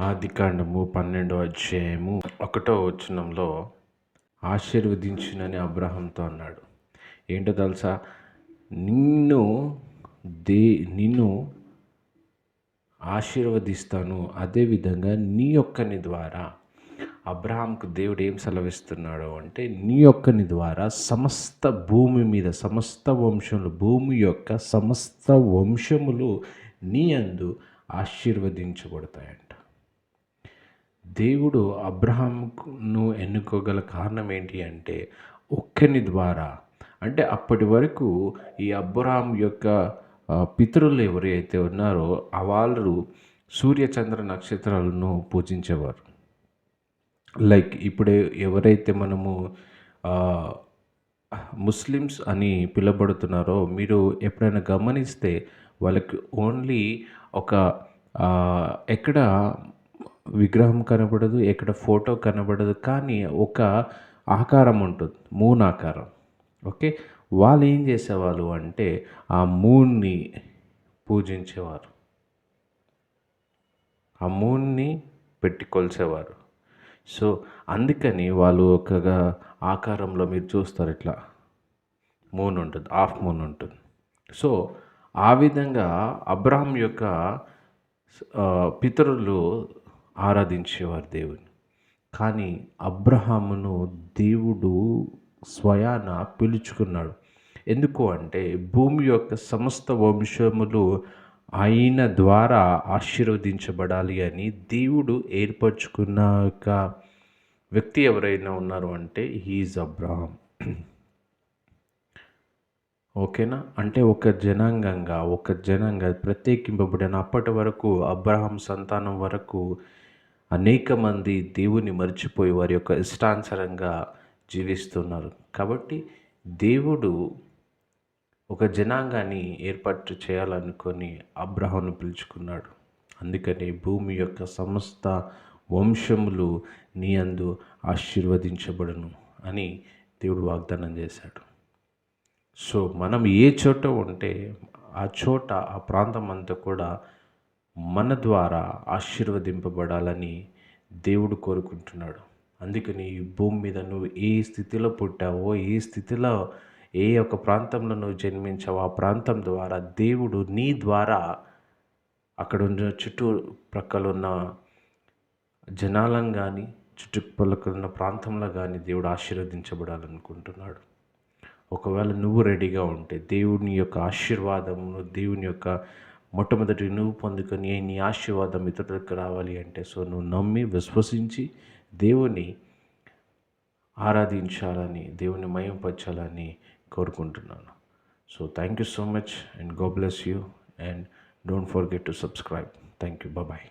ఆదికాండము పన్నెండో అధ్యాయము ఒకటో వచనంలో ఆశీర్వదించునని అబ్రహంతో అన్నాడు. ఏంటో తెలుసా? నిన్ను దే నిన్ను ఆశీర్వదిస్తాను అదేవిధంగా నీ యొక్కని ద్వారా. అబ్రహాంకు దేవుడు ఏం సెలవిస్తున్నాడు అంటే నీ యొక్కని ద్వారా సమస్త భూమి మీద సమస్త వంశములు భూమి యొక్క సమస్త వంశములు నీ అందు ఆశీర్వదించబడతాయంట. దేవుడు అబ్రహాంను ఎన్నుకోగల కారణం ఏంటి అంటే ఒక్కని ద్వారా. అంటే అప్పటి వరకు ఈ అబ్రహాం యొక్క పితరులు ఎవరైతే ఉన్నారో వాళ్ళు సూర్య చంద్ర నక్షత్రాలను పూజించేవారు. లైక్ ఇప్పుడే ఎవరైతే మనము ముస్లిమ్స్ అని పిలబడుతున్నారో మీరు ఎప్పుడైనా గమనిస్తే వాళ్ళకి ఓన్లీ ఒక ఎక్కడ విగ్రహం కనబడదు ఎక్కడ ఫోటో కనబడదు కానీ ఒక ఆకారం ఉంటుంది మూన్ ఆకారం. ఓకే? వాళ్ళు ఏం చేసేవాళ్ళు అంటే ఆ మూన్ని పూజించేవారు. ఆ మూన్ని పెట్టి కొలిసేవారు సో అందుకని వాళ్ళు ఒక ఆకారంలో మీరు చూస్తారు ఇట్లా. మూన్ ఉంటుంది హాఫ్ మూన్ ఉంటుంది. సో ఆ విధంగా అబ్రహం యొక్క పితరులు ఆరాధించేవారు దేవుని. కానీ అబ్రహామును దేవుడు స్వయాన పిలుచుకున్నాడు. ఎందుకు అంటే భూమి యొక్క సమస్త వంశములు ఆయన ద్వారా ఆశీర్వదించబడాలి అని దేవుడు ఏర్పరచుకున్న ఒక వ్యక్తి ఎవరైనా ఉన్నారు అంటే హీజ్ అబ్రహాం. ఓకేనా? అంటే ఒక జనాంగంగా ఒక జనంగా ప్రత్యేకింపబడిన అప్పటి వరకు అబ్రహాం సంతానం వరకు అనేక మంది దేవుని మర్చిపోయి వారి యొక్క ఇష్టానుసరంగా జీవిస్తున్నారు. కాబట్టి దేవుడు ఒక జనాంగాన్ని ఏర్పాటు చేయాలనుకొని అబ్రహాను పిలుచుకున్నాడు. అందుకని భూమి యొక్క సమస్త వంశములు నీ అందు అని దేవుడు వాగ్దానం చేశాడు. సో మనం ఏ చోట ఉంటే ఆ చోట ఆ ప్రాంతం అంతా కూడా మన ద్వారా ఆశీర్వదింపబడాలని దేవుడు కోరుకుంటున్నాడు. అందుకని ఈ భూమి మీద నువ్వు ఏ స్థితిలో పుట్టావో ఏ స్థితిలో ఏ యొక్క ప్రాంతంలో నువ్వు జన్మించావో ఆ ప్రాంతం ద్వారా దేవుడు నీ ద్వారా అక్కడ ఉన్న చుట్టూ ప్రక్కల ఉన్న జనాలను కానీ చుట్టుపక్కల ఉన్న ప్రాంతంలో కానీ దేవుడు ఆశీర్వదించబడాలనుకుంటున్నాడు. ఒకవేళ నువ్వు రెడీగా ఉంటే దేవుని యొక్క ఆశీర్వాదమును దేవుని యొక్క మొట్టమొదటి నువ్వు పొందుకొని నీ ఆశీర్వాదం ఇతరులకు రావాలి అంటే సో నువ్వు నమ్మి విశ్వసించి దేవుని ఆరాధించాలని దేవుని మయంపరచాలని కోరుకుంటున్నాను. So thank you so much and God bless you and don't forget to subscribe thank you bye